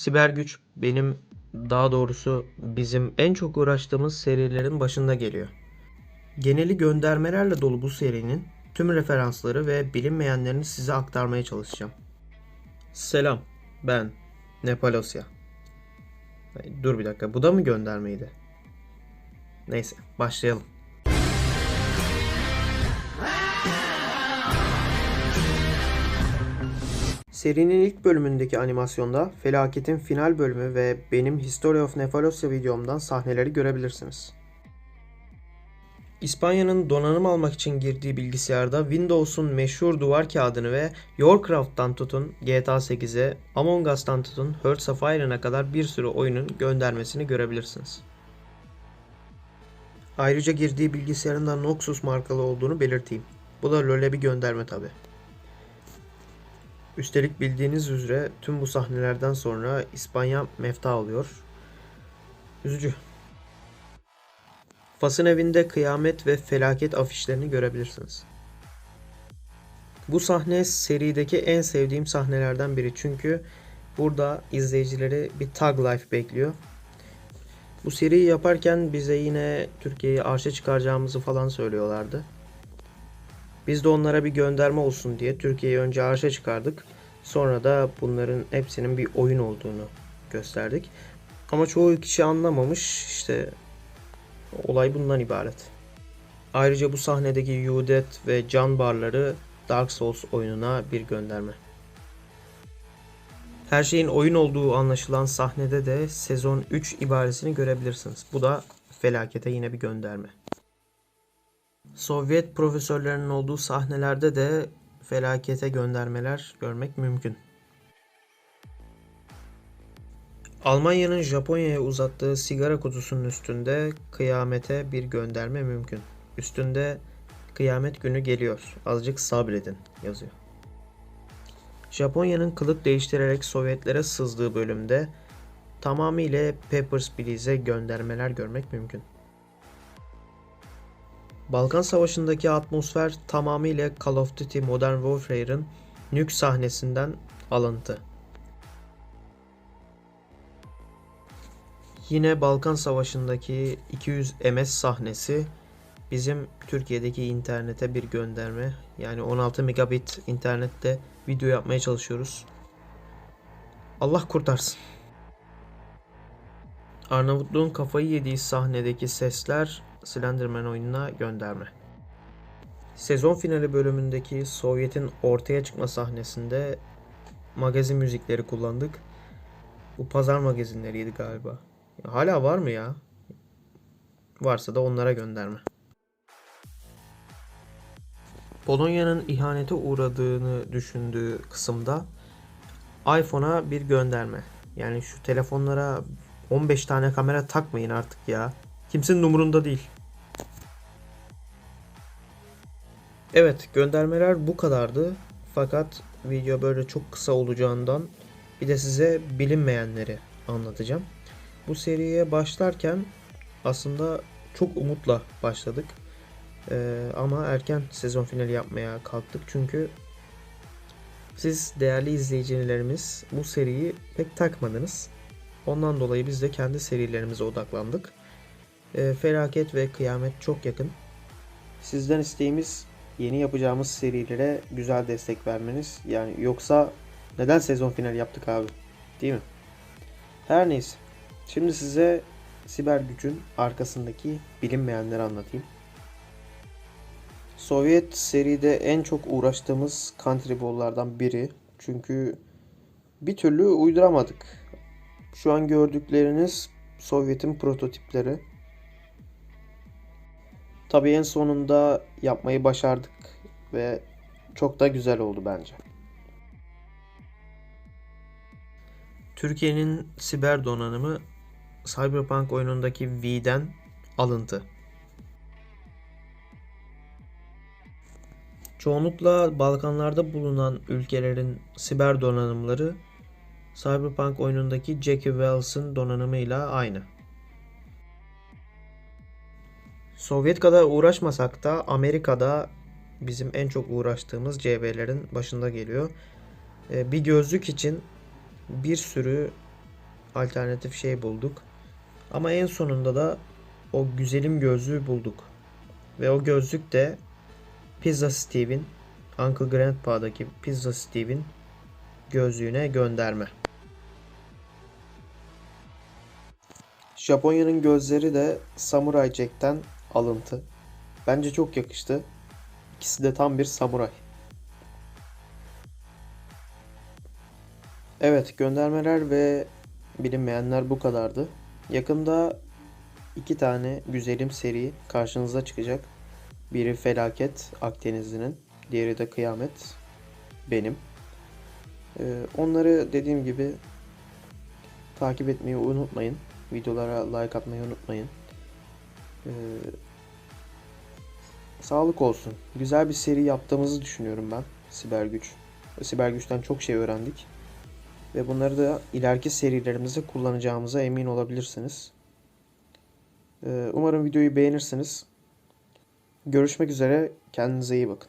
Siber güç benim daha doğrusu bizim en çok uğraştığımız serilerin başında geliyor. Geneli göndermelerle dolu bu serinin tüm referansları ve bilinmeyenlerini size aktarmaya çalışacağım. Selam, ben Nepalosya. Dur bir dakika, bu da mı göndermeydi? Neyse, başlayalım. Serinin ilk bölümündeki animasyonda felaketin final bölümü ve benim History of Nepalosya videomdan sahneleri görebilirsiniz. İspanya'nın donanım almak için girdiği bilgisayarda Windows'un meşhur duvar kağıdını ve Warcraft'tan tutun GTA 8'e, Among Us'tan tutun Hearts of Iron'a kadar bir sürü oyunun göndermesini görebilirsiniz. Ayrıca girdiği bilgisayarın da Noxus markalı olduğunu belirteyim. Bu da LoL'e bir gönderme tabi. Üstelik bildiğiniz üzere tüm bu sahnelerden sonra İspanya mefta alıyor. Üzücü. Fas'ın evinde kıyamet ve felaket afişlerini görebilirsiniz. Bu sahne serideki en sevdiğim sahnelerden biri çünkü burada izleyicileri bir tag life bekliyor. Bu seriyi yaparken bize yine Türkiye'yi arşa çıkaracağımızı falan söylüyorlardı. Biz de onlara bir gönderme olsun diye Türkiye'yi önce arşa çıkardık. Sonra da bunların hepsinin bir oyun olduğunu gösterdik. Ama çoğu kişi anlamamış. İşte olay bundan ibaret. Ayrıca bu sahnedeki Yudet ve can barları Dark Souls oyununa bir gönderme. Her şeyin oyun olduğu anlaşılan sahnede de sezon 3 ibaresini görebilirsiniz. Bu da felakete yine bir gönderme. Sovyet profesörlerinin olduğu sahnelerde de felakete göndermeler görmek mümkün. Almanya'nın Japonya'ya uzattığı sigara kutusunun üstünde kıyamete bir gönderme mümkün. Üstünde kıyamet günü geliyor. Azıcık sabredin yazıyor. Japonya'nın kılık değiştirerek Sovyetlere sızdığı bölümde tamamıyla Papers, Please'e göndermeler görmek mümkün. Balkan Savaşı'ndaki atmosfer tamamıyla Call of Duty Modern Warfare'ın nük sahnesinden alıntı. Yine Balkan Savaşı'ndaki 200 MS sahnesi bizim Türkiye'deki internete bir gönderme. Yani 16 megabit internette video yapmaya çalışıyoruz. Allah kurtarsın. Arnavutluğun kafayı yediği sahnedeki sesler Slenderman oyununa gönderme. Sezon finali bölümündeki Sovyet'in ortaya çıkma sahnesinde magazin müzikleri kullandık. Bu pazar magazinleriydi galiba. Hala var mı ya? Varsa da onlara gönderme. Polonya'nın ihanete uğradığını düşündüğü kısımda iPhone'a bir gönderme. Yani şu telefonlara 15 tane kamera takmayın artık ya. Kimsenin umurunda değil. Evet göndermeler bu kadardı. Fakat video böyle çok kısa olacağından bir de size bilinmeyenleri anlatacağım. Bu seriye başlarken aslında çok umutla başladık. Ee, ama erken sezon finali yapmaya kalktık çünkü siz değerli izleyicilerimiz bu seriyi pek takmadınız. Ondan dolayı biz de kendi serilerimize odaklandık. Ee, felaket ve kıyamet çok yakın. Sizden isteğimiz yeni yapacağımız serilere güzel destek vermeniz. Yani yoksa neden sezon finali yaptık abi? Değil mi? Her neyse. Şimdi size siber gücün arkasındaki bilinmeyenleri anlatayım. Sovyet seride en çok uğraştığımız country ball'lardan biri. Çünkü bir türlü uyduramadık. Şu an gördükleriniz Sovyet'in prototipleri. Tabii en sonunda yapmayı başardık ve çok da güzel oldu bence. Türkiye'nin siber donanımı Cyberpunk oyunundaki V'den alıntı. Çoğunlukla Balkanlarda bulunan ülkelerin siber donanımları Cyberpunk oyunundaki Jackie Wells'ın donanımıyla aynı. Sovyet kadar uğraşmasak da Amerika'da bizim en çok uğraştığımız CB'lerin başında geliyor. Ee, Bir gözlük için bir sürü alternatif şey bulduk. Ama en sonunda da o güzelim gözlüğü bulduk. Ve o gözlük de Pizza Steve'in Uncle Grandpa'daki Pizza Steve'in gözlüğüne gönderme. Japonya'nın gözleri de Samurai Jack'ten alıntı. Bence çok yakıştı. İkisi de tam bir samuray. Evet, göndermeler ve bilinmeyenler bu kadardı. Yakında iki tane güzelim seri karşınıza çıkacak. Biri Felaket Akdenizli'nin, diğeri de Kıyamet benim. Ee, onları dediğim gibi takip etmeyi unutmayın. Videolara like atmayı unutmayın. Ee, sağlık olsun. Güzel bir seri yaptığımızı düşünüyorum ben. Siber Güç. Siber Güç'ten çok şey öğrendik. Ve bunları da ileriki serilerimizde kullanacağımıza emin olabilirsiniz. Ee, umarım videoyu beğenirsiniz. Görüşmek üzere. Kendinize iyi bakın.